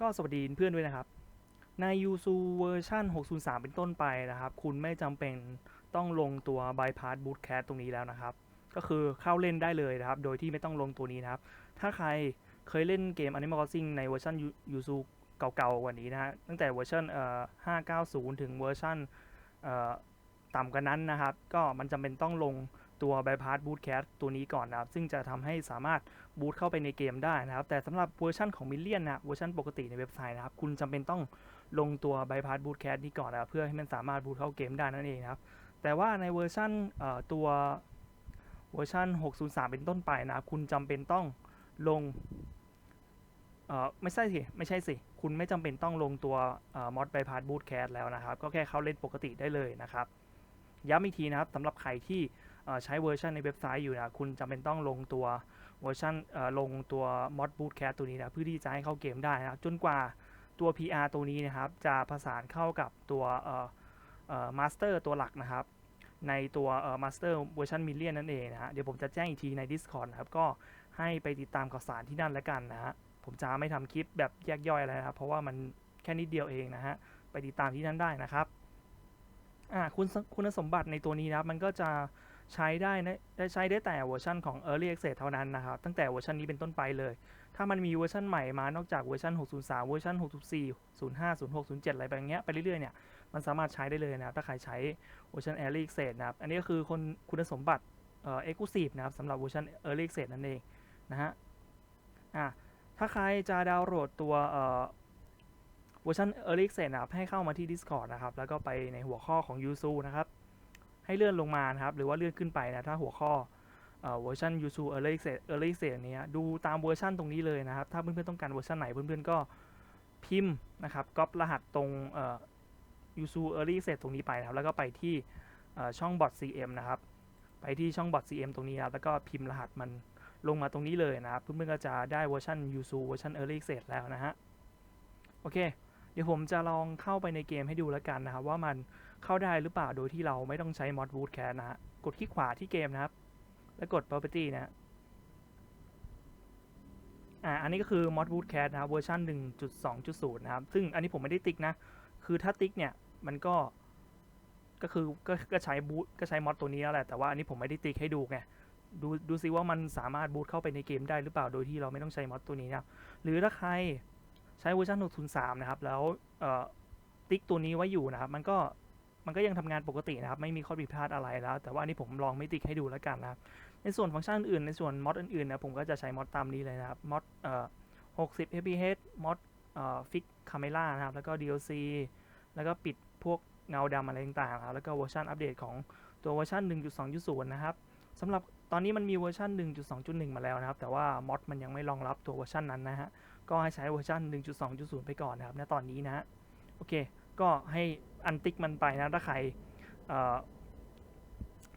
ก็สวัสดีเพื่อนด้วยนะครับ ใน Yuzu เวอร์ชัน603 เป็นต้นไปนะครับ คุณไม่จำเป็นต้องลงตัว Bypass Bootcat ตรงนี้แล้วนะครับ ก็คือเข้าเล่นได้เลยนะครับ โดยที่ไม่ต้องลงตัวนี้นะครับ ถ้าใครเคยเล่นเกม Animal Crossing ในเวอร์ชัน Yuzu เก่าๆกว่านี้นะฮะ ตั้งแต่เวอร์ชันเอ่อ590 ถึงเวอร์ชันเอ่อต่ำกว่านั้นนะครับ ก็มันจำเป็นต้องลง ตัว Bypass Bootcat ตัวนี้ก่อนนะครับ ซึ่งจะทำให้สามารถบูตเข้าไปในเกมได้นะครับ แต่สำหรับเวอร์ชันของมิลเลียนนะเวอร์ชันปกติในเว็บไซต์นะครับ คุณจำเป็นต้องลงตัว Bypass Bootcat นี้ก่อนนะครับเพื่อให้มันสามารถบูตเข้าเกมได้นั่นเองนะครับ แต่ว่าในเวอร์ชันตัวเวอร์ชัน603 เป็นต้นไปนะครับ คุณจำเป็นต้องลงเออไม่ใช่สิ ไม่ใช่สิ คุณไม่จำเป็นต้องลงตัวเอ่อ mod bypass bootcat แล้วนะครับ ก็แค่เข้าเล่นปกติได้เลยนะครับ ย้ำอีกทีนะครับสำหรับใครที่ ใช้เวอร์ชันในเว็บไซต์อยู่นะคุณจำเป็นต้องลงตัวเวอร์ชันลงตัว mod bootcat ตัวนี้นะเพื่อที่จะให้เข้าเกมได้นะจนกว่าตัว PR ตัวนี้นะครับ จะประสานเข้ากับตัวเอ่อเอ่อ master ตัวหลักนะครับ ในตัวเอ่อ master เวอร์ชัน million นั่นเองนะฮะเดี๋ยวผมจะแจ้งอีกทีใน discord นะครับ ก็ให้ไปติดตามข่าวสารที่นั่นแล้วกันนะฮะผมจะไม่ทำคลิปแบบแยกย่อยอะไรนะครับ เพราะว่ามันแค่นิดเดียวเองนะฮะไปติดตามที่นั่นได้นะครับอ่าคุณคุณสมบัติในตัวนี้นะมันก็จะ ใช้ได้นะได้ใช้ได้แต่เวอร์ชันของ Early Access เท่านั้นนะครับ ตั้งแต่เวอร์ชันนี้เป็นต้นไปเลย ถ้ามันมีเวอร์ชันใหม่มานอกจากเวอร์ชัน 603 เวอร์ชัน 604 05 06 07 อะไรแบบเนี้ยไปเรื่อยๆเนี่ยมันสามารถใช้ได้เลยนะครับ ถ้าใครใช้เวอร์ชัน Early Access นะครับ อันนี้ก็คือคนคุณสมบัติเอ่อ Exclusive นะครับสำหรับเวอร์ชัน Early Access นั่นเองนะฮะอะถ้าใครจะดาวน์โหลดตัวเอ่อเวอร์ชัน Early Access นะครับให้เข้ามาที่ Discord นะครับแล้วก็ไปในหัวข้อของ Yuzu นะครับ ให้เลื่อนลงมานะครับ หรือว่าเลื่อนขึ้นไปนะ ถ้าหัวข้อเวอร์ชัน Yuzu Early Access Early Access เนี้ยดูตามเวอร์ชันตรงนี้เลยนะครับ ถ้าเพื่อนๆต้องการเวอร์ชันไหนเพื่อนๆก็พิมพ์นะครับก๊อปรหัสตรงเอ่อ Yuzu Early Access ตรงนี้ไปนะครับ แล้วก็ไปที่ช่อช่อง bot CM นะครับ ไปที่ช่อง bot CM ตรงนี้นะครับแล้วก็พิมพ์รหัสมันลงมาตรงนี้เลยนะครับ เพื่อนๆก็จะได้เวอร์ชัน Yuzu เวอร์ชัน Early Access แล้วนะฮะ โอเค เดี๋ยวผมจะลองเข้าไปในเกมให้ดูแล้วกันนะครับ ว่ามัน เข้าได้หรือเปล่าโดยที่เราไม่ต้องใช้ mod bootcat นะฮะ กดคลิกขวาที่เกมนะครับ แล้วกด property นะอ่าอันนี้ก็คือ mod bootcat นะครับเวอร์ชัน1.2.0 นะครับ ซึ่งอันนี้ผมไม่ได้ติ๊กนะ คือถ้าติ๊กเนี่ยมันก็ก็คือก็ก็ใช้บูตก็ใช้มอดตัวนี้แล้วแหละ แต่ว่าอันนี้ผมไม่ได้ติ๊กให้ดูไง ดูดูซิว่ามันสามารถบูตเข้าไปในเกมได้หรือเปล่า โดยที่เราไม่ต้องใช้มอดตัวนี้นะหรือถ้าใครใช้เวอร์ชัน6.3 นะครับ แล้วเอ่อติ๊กตัวนี้ไว้อยู่นะครับ มันก็ มันก็ยังทำงานปกตินะครับ ไม่มีข้อผิดพลาดอะไรแล้ว แต่ว่านนี้ผมลองไม่ติกให้ดูแล้วกันนะครับ ในส่วนฟังก์ชันอื่นในส่วนมอดอื่นๆนะผมก็จะใช้มอดตามนี้เลยนะครับมอดเอ่อ60 fps มอดเอ่อฟิกคาเมล่านะครับ แล้วก็ DLC แล้วก็ปิดพวกเงาดำอะไรต่างๆนะครับแล้วก็เวอร์ชันอัปเดตของตัวเวอร์ชัน1.2.0 นะครับสำหรับตอนนี้มันมีเวอร์ชัน1.2.1 มาแล้วนะครับ แต่ว่ามอดมันยังไม่รองรับตัวเวอร์ชันนั้นนะฮะก็ให้ใช้เวอร์ชัน1.2.0 ไปก่อนนะครับณตอนนี้นะฮะโอเค ก็ให้ อันติ๊กมันไปนะถ้าใคร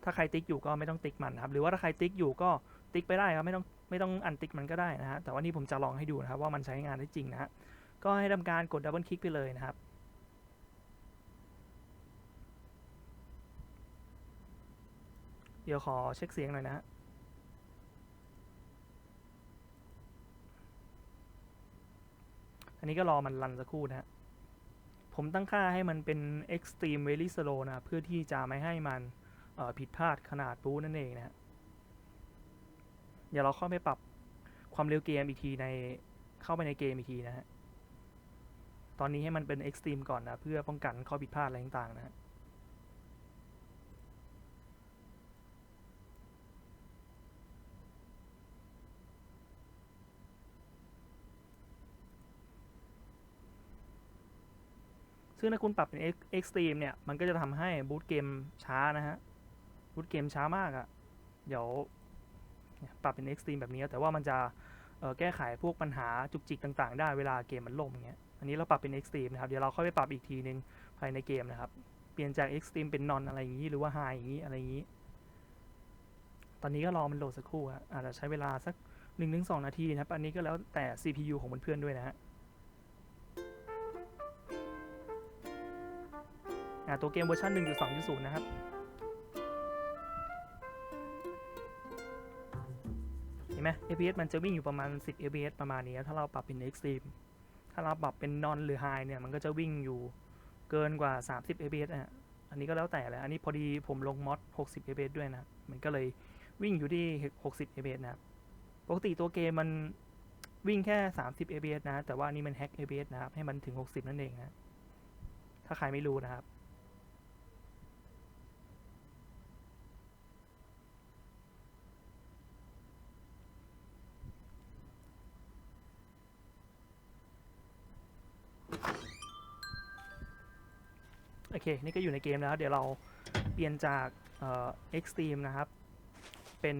ถ้าใครติ๊กอยู่ก็ไม่ต้องติ๊กมันนะครับหรือว่าถ้าใครติ๊กอยู่ก็ติ๊กไปได้ครับไม่ต้องไม่ต้องอันติ๊กมันก็ได้นะฮะแต่ว่านี่ผมจะลองให้ดูนะครับว่ามันใช้งานได้จริงนะฮะก็ให้ทำการกดดับเบิลคลิกไปเลยนะครับเดี๋ยวขอเช็คเสียงหน่อยนะฮะอันนี้ก็รอมันรันสักครู่นะฮะ ผมตั้งค่าให้มันเป็น extreme very slow นะ เพื่อที่จะไม่ให้มันผิดพลาดขนาดบูนั่นเองนะฮะเดี๋ยวเราเข้าไปปรับความเร็วเกมอีกทีในเข้าไปในเกมอีกทีนะฮะ ตอนนี้ให้มันเป็น extreme ก่อนนะ เพื่อป้องกันข้อผิดพลาดอะไรต่างๆนะฮะ ซึ่งถ้าคุณปรับเป็น Extreme เนี่ย มันก็จะทำให้บูตเกมช้านะฮะ บูตเกมช้ามากอะ่ะ เดี๋ยวปรับเป็น extreme แบบนี้ แต่ว่ามันจะแก้ไขพวกปัญหาจุกจิกต่างๆ ได้เวลาเกมมันล่มเงี้ย อันนี้เราปรับเป็น extreme นะครับ เดี๋ยวเราค่อยไปปรับอีกทีนึงภายในเกมนะครับ เปลี่ยนจาก extreme เป็น non อะไรอย่างนี้ หรือว่า high อย่างนี้อะไรอย่างนี้ ตอนนี้ก็รอมันโหลดสักครู่ฮะอาจจะใช้เวลาสัก1-2 นาทีนะครับ อันนี้ก็แล้วแต่ CPU ของเพื่อนๆด้วยนะฮะ อ่าตัวเกมเวอร์ชัน1.2.0 นะครับ เห็นไหม FPS มันจะวิ่งอยู่ประมาณ 10 FPS ประมาณนี้ ถ้าเราปรับเป็น Extreme ถ้าเราปรับเป็น non หรือ high เนี่ย มันก็จะวิ่งอยู่เกินกว่า 30 fps อะอันนี้ก็แล้วแต่แหละ อันนี้พอดีผมลงมอด60 fps ด้วยนะ มันก็เลยวิ่งอยู่ที่ 60 fps นะครับ ปกติตัวเกมมันวิ่งแค่ 30 fps นะ แต่ว่านนี้มันแฮก fps นะครับ ให้มันถึง 60 นั่นเองนะ ถ้าใครไม่รู้นะครับ โอเค นี่ก็อยู่ในเกมแล้ว เดี๋ยวเราเปลี่ยนจากเอ่อ extreme นะครับ เป็น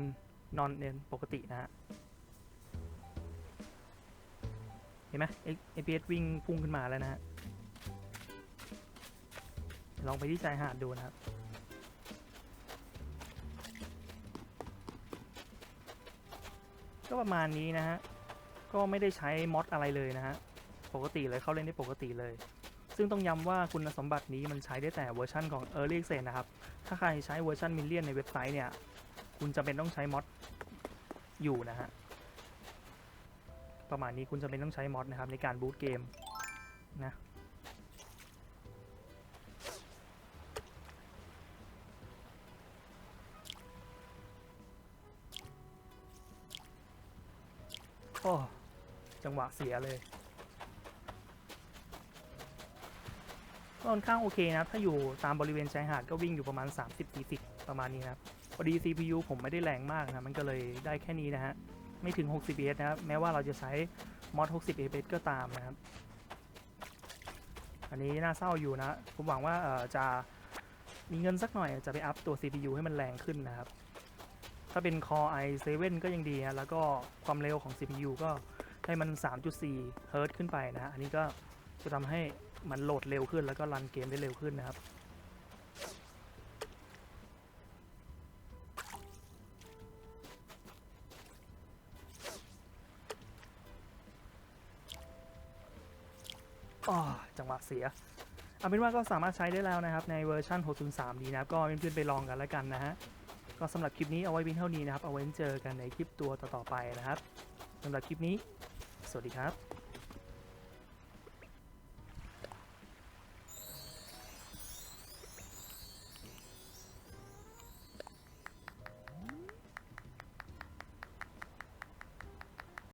non เนปกตินะฮะ เห็นไหม FPS วิ่งพุ่งขึ้นมาแล้วนะฮะ ลองไปที่ชายหาดดูนะครับก็ประมาณนี้นะฮะ ก็ไม่ได้ใช้มอดอะไรเลยนะฮะ ปกติเลยเข้าเล่นได้ปกติเลย ซึ่งต้องย้ำว่าคุณสมบัตินี้มันใช้ได้แต่เวอร์ชันของ Early Access นะครับ ถ้าใครใช้เวอร์ชันมิลเลียนในเว็บไซต์เนี่ย คุณจะเป็นต้องใช้มอดอยู่นะฮะ ประมาณนี้คุณจะเป็นต้องใช้มอดนะครับ ในการบูตเกมนะโอ้จังหวะเสียเลย ค่อนข้างโอเคนะถ้าอยู่ตามบริเวณชายหาดก็วิ่งอยู่ประมาณ 30-40 ประมาณนี้นะพอดี CPU ผมไม่ได้แรงมากนะมันก็เลยได้แค่นี้นะฮะไม่ถึง 60 fps นะครับแม้ว่าเราจะใช้มอด60 fps ก็ตามนะครับ อันนี้น่าเศร้าอยู่นะ ผมหวังว่าจะมีเงินสักหน่อยจะไปอัพตัว CPU ให้มันแรงขึ้นนะครับ ถ้าเป็น Core i7 ก็ยังดีนะแล้วก็ความเร็วของ CPU ก็ให้มัน 3.4 เฮิร์ตขึ้นไปนะฮะอันนี้ก็จะทำให้ มันโหลดเร็วขึ้นแล้วก็รันเกมได้เร็วขึ้นนะครับอ๋อจังหวะเสีย เอาเป็นว่าก็สามารถใช้ได้แล้วนะครับ ในเวอร์ชัน 603 นี้นะครับก็เพื่อนๆไปลองกันแล้วกันนะฮะ ก็สำหรับคลิปนี้เอาไว้เพียงเท่านี้นะครับ เอาไว้เจอกันในคลิปตัวต่อๆไปนะครับสำหรับคลิปนี้ สวัสดีครับ